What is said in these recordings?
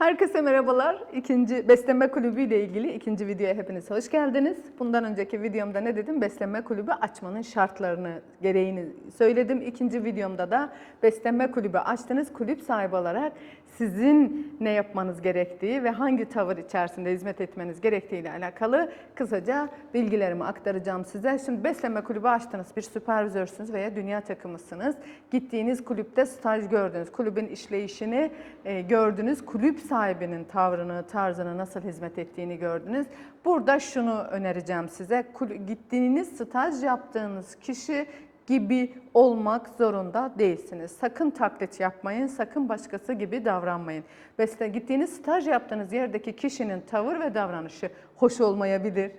Herkese merhabalar. İkinci beslenme kulübü ile ilgili ikinci videoya hepiniz hoş geldiniz. Bundan önceki videomda ne dedim? Beslenme kulübü açmanın şartlarını, gereğini söyledim. İkinci videomda da beslenme kulübü açtınız. Kulüp sahibi olarak sizin ne yapmanız gerektiği ve hangi tavır içerisinde hizmet etmeniz gerektiği ile alakalı kısaca bilgilerimi aktaracağım size. Şimdi beslenme kulübü açtınız. Bir süpervizörsünüz veya dünya takımısınız. Gittiğiniz kulüpte staj gördünüz. Kulübün işleyişini e, gördünüz. Kulüp sahibinin tavrını, tarzını nasıl hizmet ettiğini gördünüz. Burada şunu önereceğim size. Gittiğiniz staj yaptığınız kişi gibi olmak zorunda değilsiniz. Sakın taklit yapmayın, sakın başkası gibi davranmayın. Mesela gittiğiniz staj yaptığınız yerdeki kişinin tavır ve davranışı hoş olmayabilir,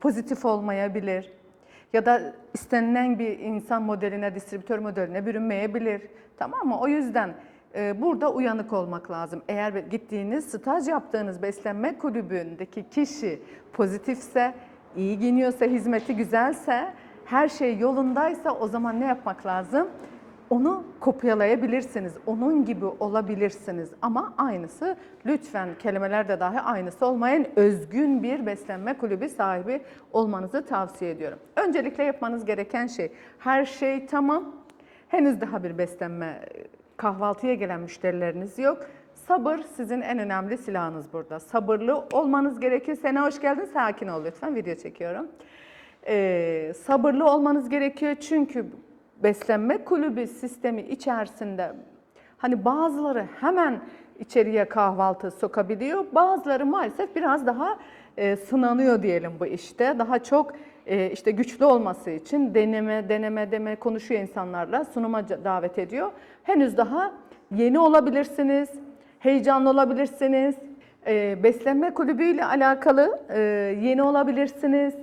pozitif olmayabilir ya da istenilen bir insan modeline, distribütör modeline bürünmeyebilir. Tamam mı? O yüzden burada uyanık olmak lazım. Eğer gittiğiniz, staj yaptığınız beslenme kulübündeki kişi pozitifse, iyi giyiniyorsa, hizmeti güzelse, her şey yolundaysa o zaman ne yapmak lazım? Onu kopyalayabilirsiniz, onun gibi olabilirsiniz ama aynısı lütfen kelimelerde dahi aynısı olmayan özgün bir beslenme kulübü sahibi olmanızı tavsiye ediyorum. Öncelikle yapmanız gereken şey her şey tamam. Henüz daha bir beslenme kahvaltıya gelen müşterileriniz yok. Sabır sizin en önemli silahınız burada. Sabırlı olmanız gerekir. Sena hoş geldin. Sakin ol lütfen. Video çekiyorum. Ee, sabırlı olmanız gerekiyor çünkü beslenme kulübü sistemi içerisinde hani bazıları hemen içeriye kahvaltı sokabiliyor. Bazıları maalesef biraz daha e, sınanıyor diyelim bu işte. Daha çok işte güçlü olması için deneme deneme deme konuşuyor insanlarla sunuma davet ediyor. Henüz daha yeni olabilirsiniz, heyecanlı olabilirsiniz. E, beslenme kulübüyle alakalı e, yeni olabilirsiniz.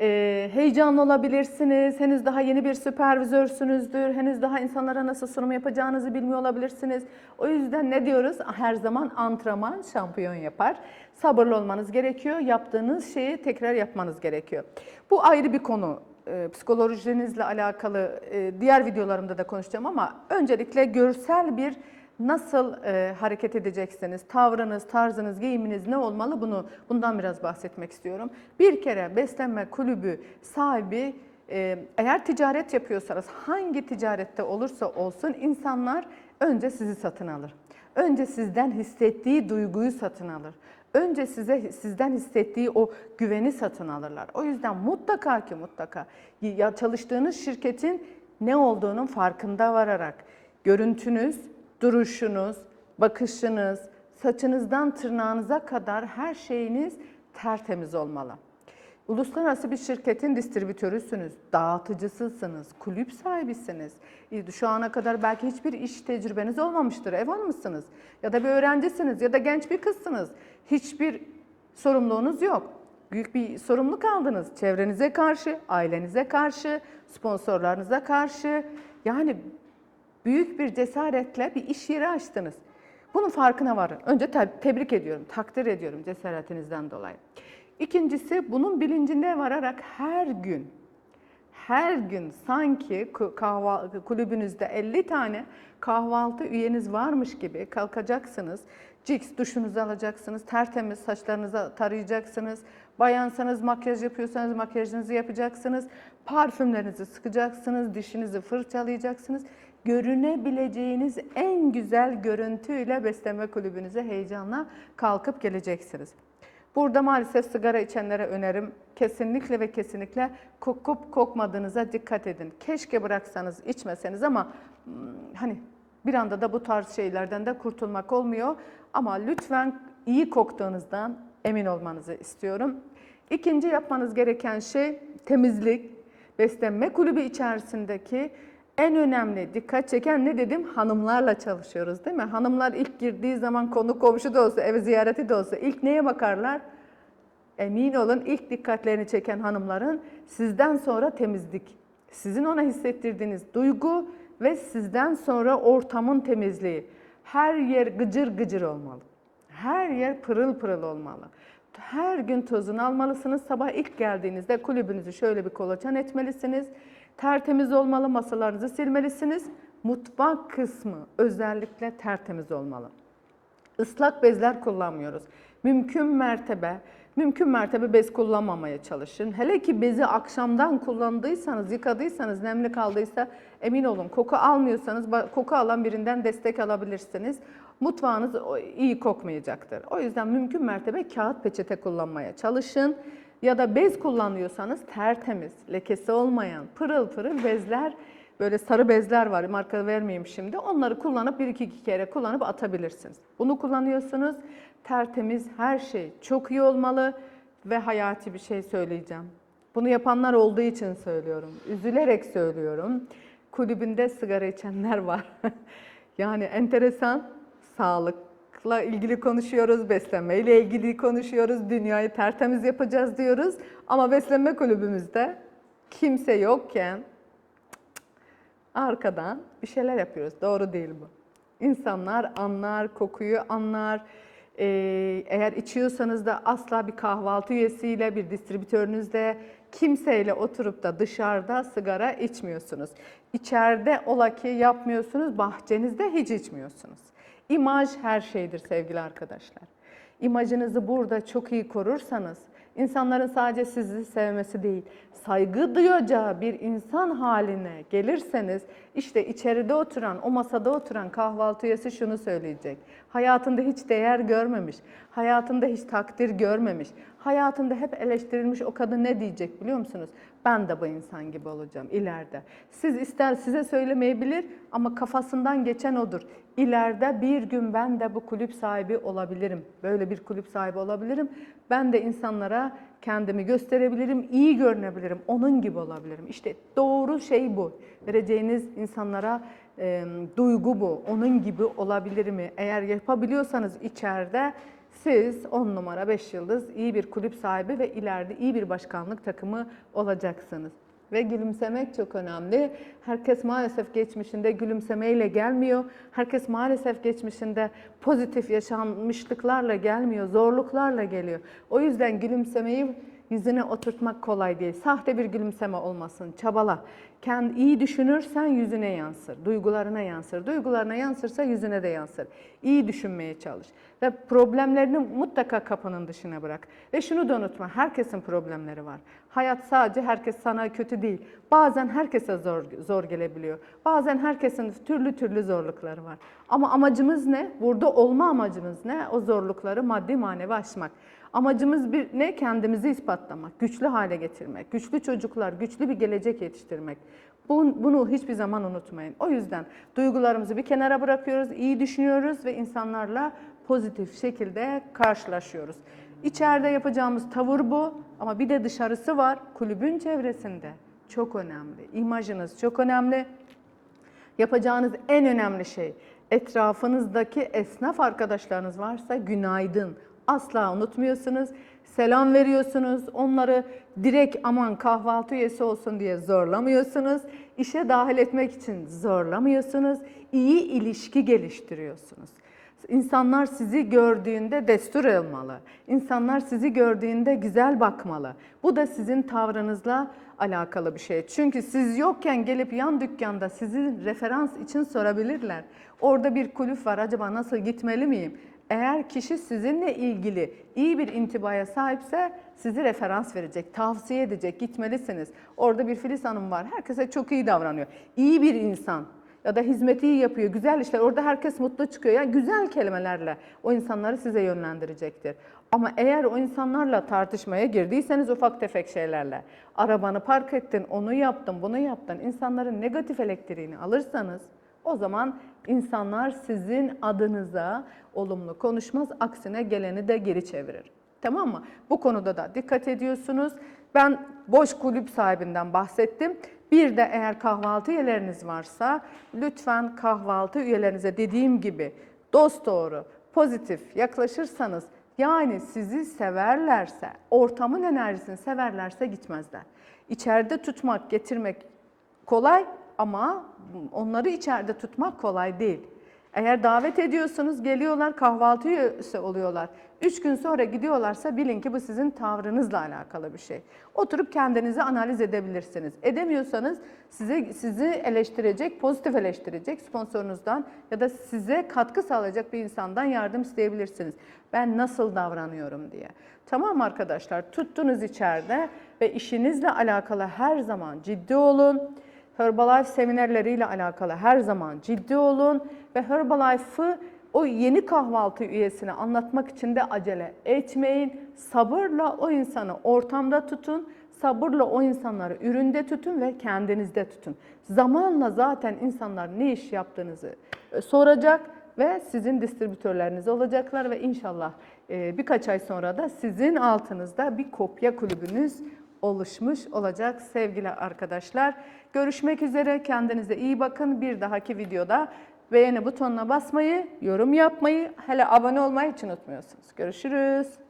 Ee, heyecanlı olabilirsiniz, henüz daha yeni bir süpervizörsünüzdür, henüz daha insanlara nasıl sunum yapacağınızı bilmiyor olabilirsiniz. O yüzden ne diyoruz? Her zaman antrenman şampiyon yapar. Sabırlı olmanız gerekiyor, yaptığınız şeyi tekrar yapmanız gerekiyor. Bu ayrı bir konu. Ee, psikolojinizle alakalı e, diğer videolarımda da konuşacağım ama öncelikle görsel bir Nasıl e, hareket edeceksiniz? Tavrınız, tarzınız, giyiminiz ne olmalı? Bunu bundan biraz bahsetmek istiyorum. Bir kere beslenme kulübü sahibi e, eğer ticaret yapıyorsanız hangi ticarette olursa olsun insanlar önce sizi satın alır. Önce sizden hissettiği duyguyu satın alır. Önce size sizden hissettiği o güveni satın alırlar. O yüzden mutlaka ki mutlaka ya çalıştığınız şirketin ne olduğunun farkında vararak görüntünüz, duruşunuz, bakışınız, saçınızdan tırnağınıza kadar her şeyiniz tertemiz olmalı. Uluslararası bir şirketin distribütörüsünüz, dağıtıcısısınız, kulüp sahibisiniz. E, Şu ana kadar belki hiçbir iş tecrübeniz olmamıştır, ev hanımısınız ya da bir öğrencisiniz ya da genç bir kızsınız. Hiçbir sorumluluğunuz yok. Büyük bir sorumluluk aldınız çevrenize karşı, ailenize karşı, sponsorlarınıza karşı. Yani büyük bir cesaretle bir iş yeri açtınız. Bunun farkına varın. Önce te- tebrik ediyorum, takdir ediyorum cesaretinizden dolayı. İkincisi bunun bilincine vararak her gün, her gün sanki kahvaltı kulübünüzde 50 tane kahvaltı üyeniz varmış gibi kalkacaksınız. Cix duşunuzu alacaksınız, tertemiz saçlarınızı tarayacaksınız. Bayansanız makyaj yapıyorsanız makyajınızı yapacaksınız. Parfümlerinizi sıkacaksınız, dişinizi fırçalayacaksınız görünebileceğiniz en güzel görüntüyle beslenme kulübünüze heyecanla kalkıp geleceksiniz. Burada maalesef sigara içenlere önerim kesinlikle ve kesinlikle kokup kokmadığınıza dikkat edin. Keşke bıraksanız içmeseniz ama hmm, hani bir anda da bu tarz şeylerden de kurtulmak olmuyor. Ama lütfen iyi koktuğunuzdan emin olmanızı istiyorum. İkinci yapmanız gereken şey temizlik. Beslenme kulübü içerisindeki en önemli dikkat çeken ne dedim? Hanımlarla çalışıyoruz değil mi? Hanımlar ilk girdiği zaman konu komşu da olsa, ev ziyareti de olsa ilk neye bakarlar? Emin olun ilk dikkatlerini çeken hanımların sizden sonra temizlik. Sizin ona hissettirdiğiniz duygu ve sizden sonra ortamın temizliği. Her yer gıcır gıcır olmalı. Her yer pırıl pırıl olmalı. Her gün tozunu almalısınız. Sabah ilk geldiğinizde kulübünüzü şöyle bir kolaçan etmelisiniz. Tertemiz olmalı, masalarınızı silmelisiniz. Mutfak kısmı özellikle tertemiz olmalı. Islak bezler kullanmıyoruz. Mümkün mertebe mümkün mertebe bez kullanmamaya çalışın. Hele ki bezi akşamdan kullandıysanız, yıkadıysanız, nemli kaldıysa emin olun koku almıyorsanız koku alan birinden destek alabilirsiniz. Mutfağınız iyi kokmayacaktır. O yüzden mümkün mertebe kağıt peçete kullanmaya çalışın. Ya da bez kullanıyorsanız tertemiz, lekesi olmayan, pırıl pırıl bezler Böyle sarı bezler var, marka vermeyeyim şimdi. Onları kullanıp bir iki kere kullanıp atabilirsiniz. Bunu kullanıyorsunuz. Tertemiz her şey çok iyi olmalı ve hayati bir şey söyleyeceğim. Bunu yapanlar olduğu için söylüyorum. Üzülerek söylüyorum. Kulübünde sigara içenler var. yani enteresan, sağlıkla ilgili konuşuyoruz, beslenmeyle ilgili konuşuyoruz, dünyayı tertemiz yapacağız diyoruz. Ama beslenme kulübümüzde kimse yokken arkadan bir şeyler yapıyoruz. Doğru değil bu. İnsanlar anlar, kokuyu anlar. Ee, eğer içiyorsanız da asla bir kahvaltı üyesiyle, bir distribütörünüzle, kimseyle oturup da dışarıda sigara içmiyorsunuz. İçeride ola ki yapmıyorsunuz, bahçenizde hiç içmiyorsunuz. İmaj her şeydir sevgili arkadaşlar. İmajınızı burada çok iyi korursanız, insanların sadece sizi sevmesi değil, saygı duyacağı bir insan haline gelirseniz, işte içeride oturan, o masada oturan kahvaltı üyesi şunu söyleyecek. Hayatında hiç değer görmemiş, hayatında hiç takdir görmemiş, hayatında hep eleştirilmiş o kadın ne diyecek biliyor musunuz? Ben de bu insan gibi olacağım ileride. Siz ister size söylemeyebilir ama kafasından geçen odur. İleride bir gün ben de bu kulüp sahibi olabilirim. Böyle bir kulüp sahibi olabilirim. Ben de insanlara kendimi gösterebilirim, iyi görünebilirim, onun gibi olabilirim. İşte doğru şey bu. Vereceğiniz insanlara e, duygu bu. Onun gibi olabilir mi? Eğer yapabiliyorsanız içeride siz 10 numara 5 yıldız iyi bir kulüp sahibi ve ileride iyi bir başkanlık takımı olacaksınız. Ve gülümsemek çok önemli. Herkes maalesef geçmişinde gülümsemeyle gelmiyor. Herkes maalesef geçmişinde pozitif yaşanmışlıklarla gelmiyor, zorluklarla geliyor. O yüzden gülümsemeyi yüzüne oturtmak kolay değil. Sahte bir gülümseme olmasın, çabala. Kendi iyi düşünürsen yüzüne yansır, duygularına yansır. Duygularına yansırsa yüzüne de yansır. İyi düşünmeye çalış ve problemlerini mutlaka kapının dışına bırak. Ve şunu da unutma, herkesin problemleri var. Hayat sadece herkes sana kötü değil. Bazen herkese zor zor gelebiliyor. Bazen herkesin türlü türlü zorlukları var. Ama amacımız ne? Burada olma amacımız ne? O zorlukları maddi manevi aşmak. Amacımız bir ne? Kendimizi ispatlamak, güçlü hale getirmek, güçlü çocuklar, güçlü bir gelecek yetiştirmek. Bunu, hiçbir zaman unutmayın. O yüzden duygularımızı bir kenara bırakıyoruz, iyi düşünüyoruz ve insanlarla pozitif şekilde karşılaşıyoruz. İçeride yapacağımız tavır bu ama bir de dışarısı var. Kulübün çevresinde çok önemli. İmajınız çok önemli. Yapacağınız en önemli şey etrafınızdaki esnaf arkadaşlarınız varsa günaydın. Asla unutmuyorsunuz. Selam veriyorsunuz. Onları direkt aman kahvaltı üyesi olsun diye zorlamıyorsunuz. İşe dahil etmek için zorlamıyorsunuz. İyi ilişki geliştiriyorsunuz. İnsanlar sizi gördüğünde destur olmalı. İnsanlar sizi gördüğünde güzel bakmalı. Bu da sizin tavrınızla alakalı bir şey. Çünkü siz yokken gelip yan dükkanda sizin referans için sorabilirler. Orada bir kulüp var acaba nasıl gitmeli miyim? Eğer kişi sizinle ilgili iyi bir intibaya sahipse sizi referans verecek, tavsiye edecek, gitmelisiniz. Orada bir Filiz Hanım var, herkese çok iyi davranıyor. İyi bir insan ya da hizmeti iyi yapıyor, güzel işler. Orada herkes mutlu çıkıyor. Yani güzel kelimelerle o insanları size yönlendirecektir. Ama eğer o insanlarla tartışmaya girdiyseniz ufak tefek şeylerle, arabanı park ettin, onu yaptın, bunu yaptın, insanların negatif elektriğini alırsanız o zaman insanlar sizin adınıza olumlu konuşmaz, aksine geleni de geri çevirir. Tamam mı? Bu konuda da dikkat ediyorsunuz. Ben boş kulüp sahibinden bahsettim. Bir de eğer kahvaltı üyeleriniz varsa lütfen kahvaltı üyelerinize dediğim gibi dost doğru, pozitif yaklaşırsanız yani sizi severlerse, ortamın enerjisini severlerse gitmezler. İçeride tutmak, getirmek kolay ama onları içeride tutmak kolay değil. Eğer davet ediyorsunuz, geliyorlar, kahvaltı oluyorlar. Üç gün sonra gidiyorlarsa bilin ki bu sizin tavrınızla alakalı bir şey. Oturup kendinizi analiz edebilirsiniz. Edemiyorsanız size sizi eleştirecek, pozitif eleştirecek sponsorunuzdan ya da size katkı sağlayacak bir insandan yardım isteyebilirsiniz. Ben nasıl davranıyorum diye. Tamam arkadaşlar? Tuttunuz içeride ve işinizle alakalı her zaman ciddi olun. Herbalife seminerleriyle alakalı her zaman ciddi olun ve Herbalife'ı o yeni kahvaltı üyesine anlatmak için de acele etmeyin. Sabırla o insanı ortamda tutun. Sabırla o insanları üründe tutun ve kendinizde tutun. Zamanla zaten insanlar ne iş yaptığınızı e, soracak ve sizin distribütörleriniz olacaklar ve inşallah e, birkaç ay sonra da sizin altınızda bir kopya kulübünüz oluşmuş olacak sevgili arkadaşlar. Görüşmek üzere. Kendinize iyi bakın. Bir dahaki videoda beğeni butonuna basmayı, yorum yapmayı, hele abone olmayı hiç unutmuyorsunuz. Görüşürüz.